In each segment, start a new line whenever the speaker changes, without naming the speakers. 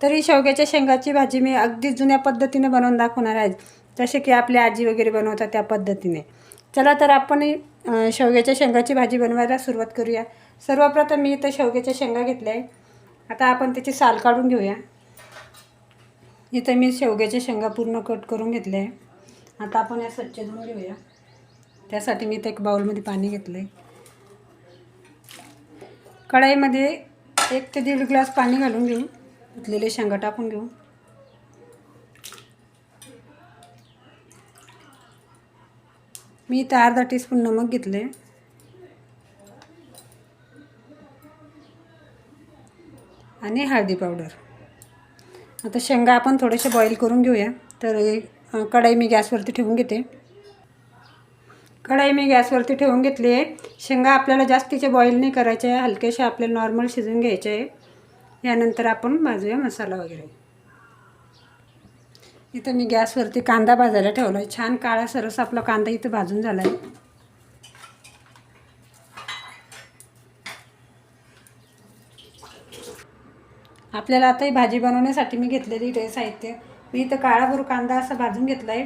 तरी शेवग्याच्या शेंगाची भाजी मी अगदी जुन्या पद्धतीने बनवून दाखवणार आहे. जसे की आपली आजी वगैरे बनवतात त्या पद्धतीने. चला तर आपण शेवग्याच्या शेंगाची भाजी बनवायला सुरुवात करूया. सर्वप्रथम मी इथं शेवग्याच्या शेंगा घेतल्या आहे आता आपण त्याची साल काढून घेऊया. इथं मी शेवग्याच्या शेंगा पूर्ण कट करून घेतल्या आहे आता आपण या स्वच्छ धुवून घेऊया. त्यासाठी मी इथं एक बाउलमध्ये पाणी घेतलं आहे कढाईमध्ये एक ते दीड ग्लास पाणी घालून घेऊ. धुतलेले शेंगा टाकून घेऊ. मी इथं अर्धा टीस्पून नमक घेतले. आणि हळदी पावडर आता शेंगा आपण थोडेसे बॉईल करून घेऊया. तर कढाई मी गॅसवरती ठेवून घेते. कढाई मी गॅसवरती ठेवून घेतली आहे. शेंगा आपल्याला जास्तीचे बॉईल नाही करायचे. आहे हलकेसे आपल्याला नॉर्मल शिजून घ्यायचे. आहे यानंतर आपण भाजूया मसाला वगैरे. इथं मी गॅसवरती कांदा भाजायला ठेवला आहे छान काळा सरस आपला कांदा इथं भाजून झाला आहे आपल्याला आता ही भाजी बनवण्यासाठी मी घेतलेली ते साहित्य. मी इथं काळाभर कांदा असा भाजून घेतला आहे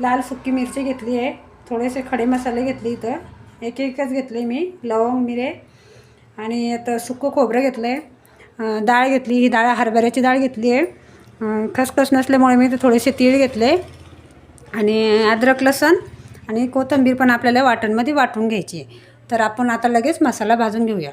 लाल सुकी मिरची घेतली आहे. थोडेसे खडे मसाले घेतले इथं. एक एकच घेतले मी. लवंग मिरे आणि आता सुकं खोबरं घेतलं आहे डाळ घेतली ही डाळ हरभऱ्याची डाळ घेतली आहे. खसखस नसल्यामुळे मी ते थोडेसे तीळ घेतले आणि अद्रक लसण आणि कोथिंबीर पण आपल्याला वाटणमध्ये वाटून घ्यायची आहे. तर आपण आता लगेच मसाला भाजून घेऊया.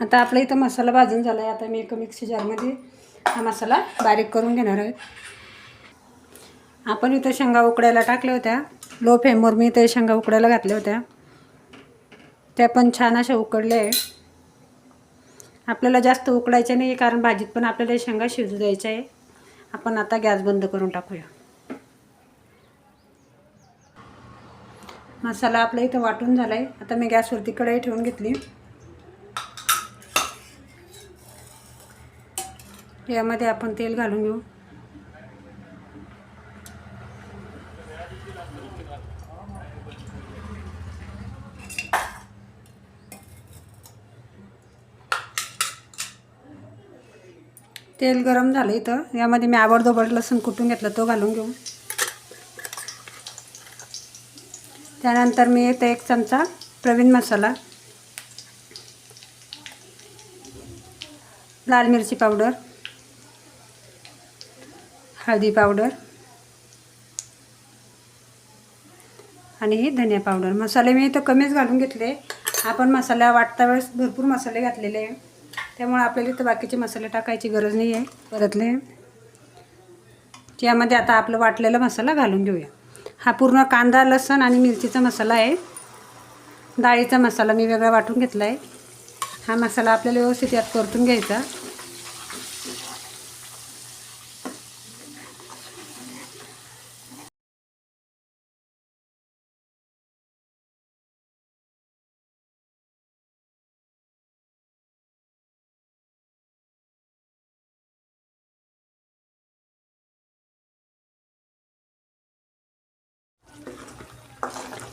आता आपला इथं मसाला भाजून झाला आहे आता मी एका मिक्सी जारमध्ये हा मसाला बारीक करून घेणार आहे. आपण इथं शेंगा उकडायला टाकल्या होत्या. लो फ्लेमवर मी इथं शेंगा उकडायला घातल्या होत्या. त्या पण छान अशा उकडल्या आहे. आपल्याला जास्त उकडायच्या नाही कारण भाजीत पण आपल्याला शेंगा शिजू द्यायच्या आहे. आपण आता गॅस बंद करून टाकूया. मसाला आपल्या इथं वाटून झाला आहे आता मी गॅसवरती कढई ठेवून घेतली. यामध्ये आपण तेल घालून घेऊ. तेल गरम झालं इथं. यामध्ये मी आवडदोबड लसूण कुटून घेतलं तो घालून घेऊ. त्यानंतर मी येतं एक चमचा प्रवीण मसाला लाल मिरची पावडर हळदी पावडर. आणि ही धनिया पावडर. मसाले मी तर कमीच घालून घेतले. आपण मसाला वाटता वेळेस भरपूर मसाले घातलेले आहे. त्यामुळे आपल्याला तर बाकीचे मसाले टाकायची गरज नाही आहे. परतले. त्यामध्ये आता आपलं वाटलेला मसाला घालून घेऊया. हा पूर्ण कांदा लसण आणि मिरचीचा मसाला आहे. डाळीचा मसाला मी वेगळा वाटून घेतला आहे हा मसाला आपल्याला व्यवस्थित यात परतून घ्यायचा.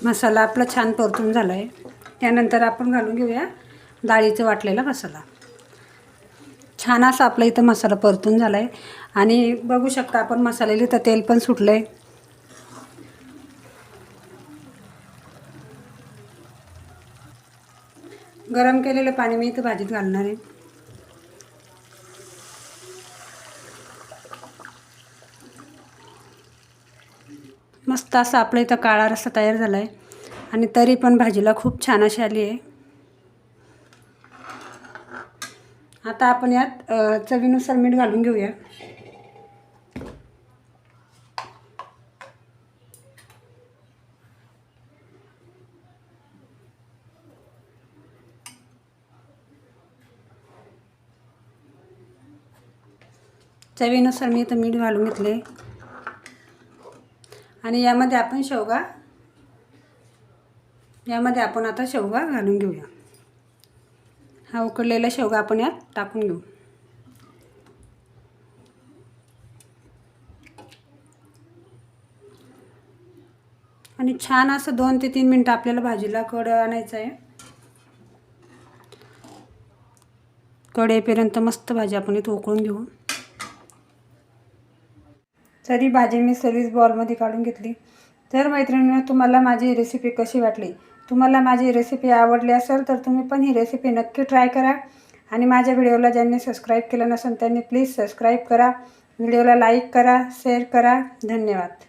मसाला आपला छान परतून झाला आहे त्यानंतर आपण घालून घेऊया डाळीचं वाटलेला मसाला. छान असा आपला इथं मसाला परतून झाला आहे आणि बघू शकता आपण मसाल्याला इथं तेल पण सुटलं आहे गरम केलेलं पाणी मी इथं भाजीत घालणार आहे. मस्त असा आपला इथं काळा रस्सा तयार झाला आहे आणि तरी पण भाजीला खूप छान अशी आली आहे. आता आपण यात चवीनुसार मीठ घालून घेऊया. चवीनुसार मी इथं मीठ घालून घेतले आणि यामध्ये आपण शेवगा यामध्ये आपण आता शेवगा घालून घेऊया. हा उकडलेला शेवगा आपण यात टाकून घेऊ. आणि छान असं दोन ते तीन मिनटं आपल्याला भाजीला कड आणायचं आहे. कडेपर्यंत मस्त भाजी आपण इथं उकळून घेऊ. तरी भाजी मी सर्विस बॉलमध्ये काढून घेतली तर मैत्रिणींनो तुम्हाला माझी रेसिपी कशी वाटली? तुम्हाला माझी रेसिपी आवडली असेल तर तुम्ही पण ही रेसिपी नक्की ट्राय करा. आणि माझ्या व्हिडिओला ज्यांनी सबस्क्राईब केलं नसेल त्यांनी प्लीज सबस्क्राईब करा. व्हिडिओला लाईक करा शेअर करा. धन्यवाद.